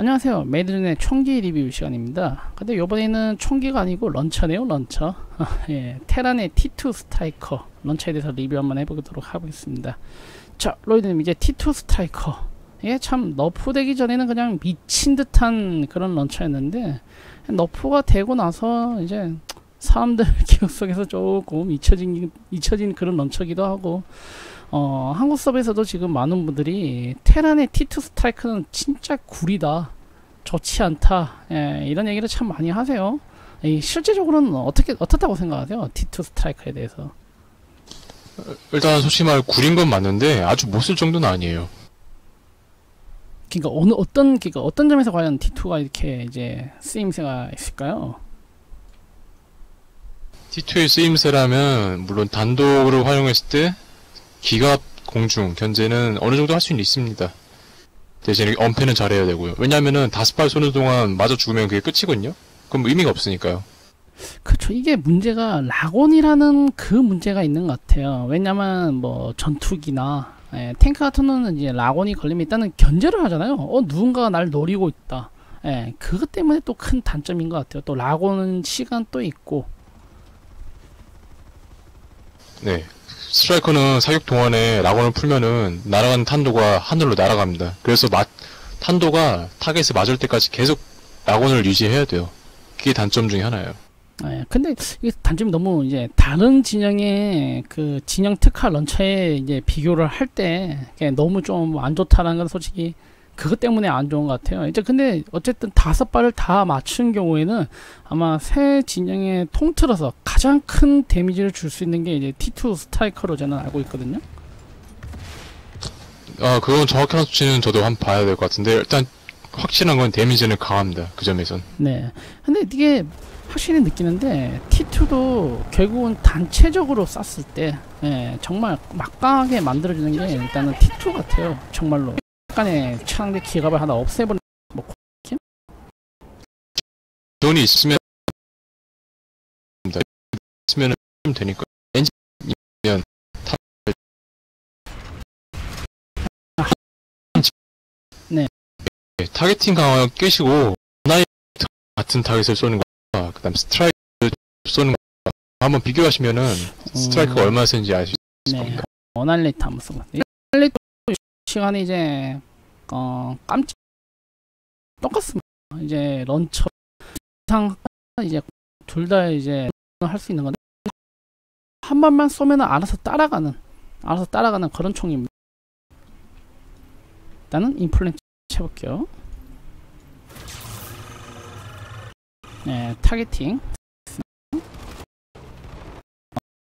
안녕하세요. 메이드의 총기 리뷰 시간입니다. 근데 이번에는 총기가 아니고 런처네요 런처. 예, 테란의 T2 스트라이커 런처에 대해서 리뷰 한번 해보도록 하겠습니다. 자 로이드님 이제 T2 스트라이커. 이게 참 너프 되기 전에는 그냥 미친 듯한 그런 런처였는데 너프가 되고 나서 이제 사람들 기억 속에서 조금 잊혀진, 잊혀진 그런 런처기도 하고 어, 한국 서버에서도 지금 많은 분들이 테란의 T2 스트라이크는 진짜 구리다. 좋지 않다. 예, 이런 얘기를 참 많이 하세요. 이, 실제적으로는 어떻게, 어떻다고 생각하세요? T2 스트라이크에 대해서. 일단 솔직히 말 구린 건 맞는데 아주 못 쓸 정도는 아니에요. 그러니까 어느 어떤 그러니까 어떤 점에서 과연 T2가 이렇게 이제 쓰임새가 있을까요? T2의 쓰임새라면 물론 단독으로 활용했을 때 기갑 공중 견제는 어느 정도 할 수는 있습니다. 대신에 엄폐는 잘해야 되고요. 왜냐면은 다섯 발 쏘는 동안 맞아 죽으면 그게 끝이거든요. 그럼 의미가 없으니까요. 그렇죠. 이게 문제가 라곤이라는 그 문제가 있는 것 같아요. 왜냐면 뭐 전투기나 예, 탱크 같은 경우는 이제 라곤이 걸리면 일단은 견제를 하잖아요. 어 누군가가 날 노리고 있다. 예, 그것 때문에 또 큰 단점인 것 같아요. 또 라곤은 시간 또 있고. 네. 스트라이커는 사격 동안에 라곤을 풀면은 날아가는 탄도가 하늘로 날아갑니다. 그래서 마, 탄도가 타겟에 맞을 때까지 계속 라곤을 유지해야 돼요. 그게 단점 중에 하나예요. 예, 근데 이 단점이 너무 이제 다른 진영의 그 진영 특화 런처에 이제 비교를 할 때 너무 좀 안 좋다라는 건 솔직히 그것 때문에 안 좋은 것 같아요. 이제 근데 어쨌든 다섯 발을 다 맞춘 경우에는 아마 새 진영에 통틀어서 가장 큰 데미지를 줄 수 있는 게 이제 T2 스트라이커로 저는 알고 있거든요. 아, 그건 정확한 수치는 저도 한번 봐야 될 것 같은데 일단 확실한 건 데미지는 강합니다. 그 점에선. 네. 근데 이게 확실히 느끼는데 T2도 결국은 단체적으로 쐈을 때 예, 정말 막강하게 만들어주는 게 일단은 T2 같아요. 정말로. 약간의 최강대 기갑을 하나 없애버리는 뭐 돈이 있으면 있으면 되니까 엔진이면 타 네. 네, 타겟팅 강화 깨시고 나이 같은 타겟을 쏘는 거와 그다음 스트라이크 쏘는 거 한번 비교하시면은 스트라이크가 얼마나 세는지 알 수 있을 네. 겁니다. 어날리트 한번 써봐. 어날리트 시간이 이제 어 깜짝 똑같습니다. 이제 런처 상 이제 둘 다 이제 할 수 있는 건데 한 발만 쏘면 알아서 따라가는 알아서 따라가는 그런 총입니다. 일단은 임플란트 해볼게요. 네, 타겟팅.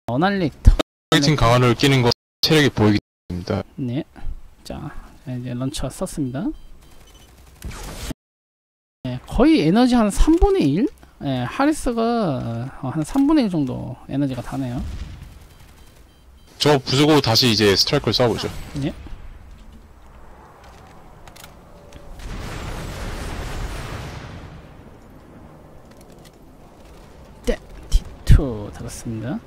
어날리트. 타겟팅 강화를 끼는 거 체력이 보이기 때문입니다. 네. 자, 이제 런처 썼습니다. 네, 거의 에너지 한 3분의 1? 네, 하리스가 어, 한 3분의 1 정도 에너지가 다네요. 저 부수고 다시 이제 스트라이크를 쏴보죠. 네. 네, T2 들었습니다.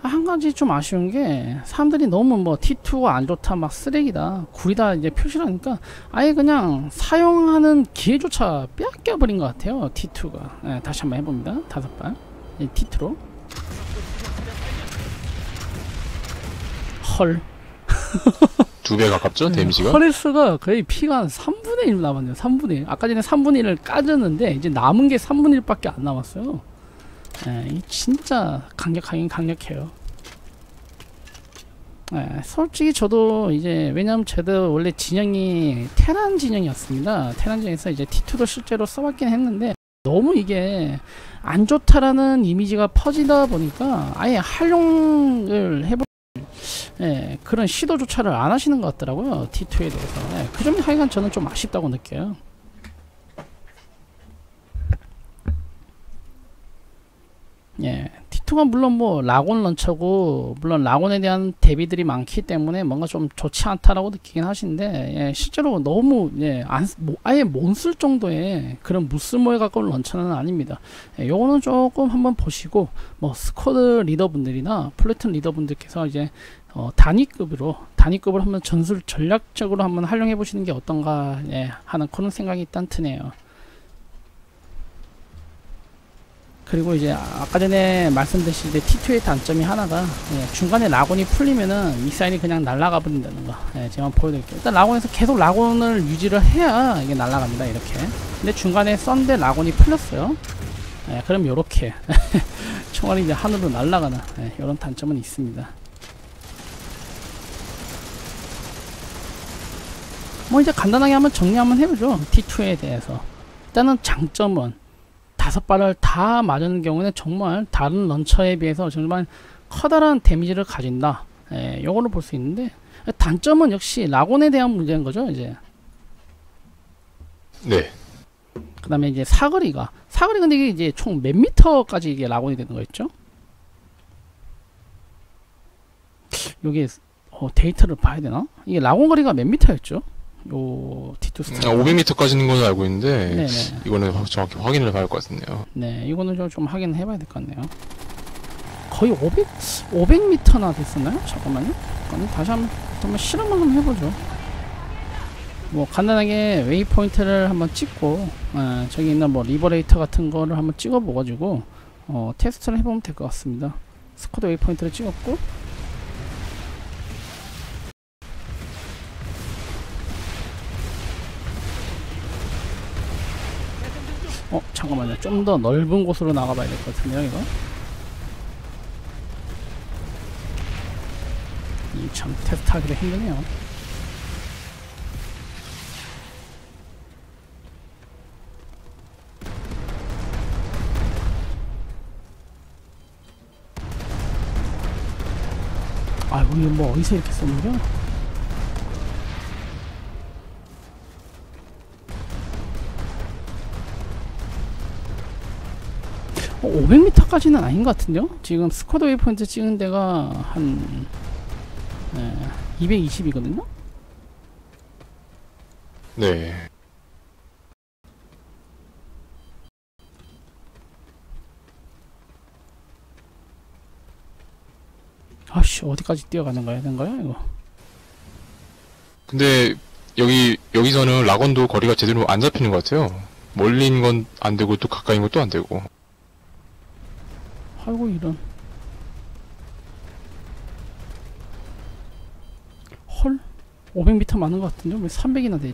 아, 한 가지 좀 아쉬운 게 사람들이 너무 뭐 T2가 안 좋다 막 쓰레기다 구리다 이제 표시를 하니까 아예 그냥 사용하는 기회조차 빼앗겨 버린 것 같아요 T2가. 네, 다시 한번 해봅니다. 다섯 발. 네, T2로. 헐. 두 배 가깝죠, 데미지가? 허레스가 거의 피가 한 3분의 1 남았네요 3분의 1 아까 전에 3분의 1을 까졌는데 이제 남은 게 3분의 1밖에 안 남았어요 예, 이 진짜 강력하긴 강력해요. 예, 솔직히 저도 이제 왜냐면 저도 원래 진영이 테란 진영이었습니다. 테란 진영에서 이제 T2도 실제로 써봤긴 했는데 너무 이게 안 좋다라는 이미지가 퍼지다 보니까 아예 활용을 해볼 예, 그런 시도조차를 안 하시는 것 같더라고요. T2에 대해서. 예, 그 점이 하여간 저는 좀 아쉽다고 느껴요. 예, T2가 물론 뭐 라곤 런처고 물론 라곤에 대한 대비들이 많기 때문에 뭔가 좀 좋지 않다라고 느끼긴 하시는데 예, 실제로 너무 예, 안, 뭐, 아예 못 쓸 정도의 그런 무쓸모에 가까운 런처는 아닙니다. 예, 요거는 조금 한번 보시고 뭐 스쿼드 리더분들이나 플래툰 리더분들께서 이제 어, 단위급으로 단위급으로 한번 전술 전략적으로 한번 활용해 보시는 게 어떤가 예, 하는 그런 생각이 일단 드네요. 그리고 이제 아까 전에 말씀드린 때 T2의 단점이 하나가 예, 중간에 라곤이 풀리면은 미사일이 그냥 날아가 버린다는 거. 예, 제가 보여드릴게요. 일단 라곤에서 계속 라곤을 유지를 해야 이게 날아갑니다 이렇게. 근데 중간에 썬데 라곤이 풀렸어요. 예, 그럼 요렇게 총알이 이제 하늘로 날아가는 예, 이런 단점은 있습니다. 뭐 이제 간단하게 한번 정리 한번 해보죠. T2에 대해서. 일단은 장점은 다섯 발을 다 맞은 경우는 정말 다른 런처에 비해서 정말 커다란 데미지를 가진다. 예, 요거를 볼 수 있는데 단점은 역시 라곤에 대한 문제인 거죠. 이제 네. 그다음에 이제 사거리가 사거리 근데 이게 이제 총 몇 미터까지 이게 라곤이 되는 거였죠? 여기 어, 데이터를 봐야 되나? 이게 라곤 거리가 몇 미터였죠? 요 T2 스타. 아, 500m까지는 걸로 알고 있는데 네네. 이거는 확- 정확히 확인을 봐야 할 것 같네요. 네, 이거는 좀, 좀 확인해 봐야 될 것 같네요. 거의 500, 500m나 됐었나요? 잠깐만요. 다시 한번, 한번 실험 한번 해보죠. 뭐, 간단하게 웨이포인트를 한번 찍고, 어, 저기 있는 뭐, 리버레이터 같은 거를 한번 찍어보가지고, 어, 테스트를 해보면 될 것 같습니다. 스쿼드 웨이포인트를 찍었고, 어, 잠깐만요. 좀 더 넓은 곳으로 나가봐야 될 것 같은데요, 이거. 이 참 테스트하기도 힘드네요. 아, 이거 뭐 어디서 이렇게 쏘는 거 500m까지는 아닌 것 같은데요? 지금 스쿼드 웨이포인트 찍은 데가 한 네, 220이거든요? 네. 아씨 어디까지 뛰어가는 거야 된 거야 이거 근데 여기 여기서는 라건도 거리가 제대로 안 잡히는 것 같아요. 있는 건안 되고 또 가까이 있는 것도 안 되고. 아이고 이런. 헐 500m 많은 것 같은데? 왜 300이나 돼?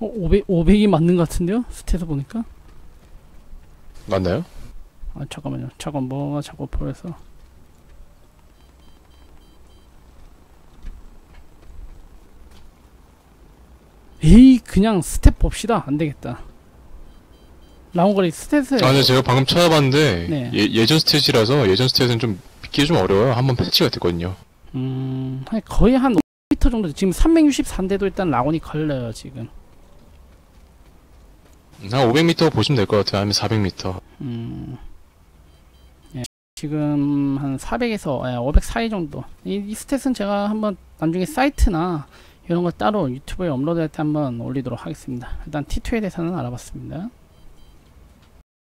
어, 500, 500이 맞는 것 같은데요? 스탯에서 보니까? 맞나요? 아 잠깐만요. 잠깐 뭐가 자꾸 보여서. 에이 그냥 스텝 봅시다. 안되겠다 라운거리 스탯을 아, 근데 제가 방금 찾아봤는데 네. 예, 예전 스탯이라서 예전 스탯은 좀 믿기 좀 어려워요. 한번 패치가 됐거든요. 음 한- 거의 한 5m 정도 지금 364인데도 일단 라곤이 걸려요 지금 한 500m 보시면 될 것 같아요. 아니면 400m. 음 예, 지금 한 400에서 예, 500 사이 정도 이, 이 스탯은 제가 한번 나중에 사이트나 이런 걸 따로 유튜브에 업로드할 때 한번 올리도록 하겠습니다 일단 T2에 대해서는 알아봤습니다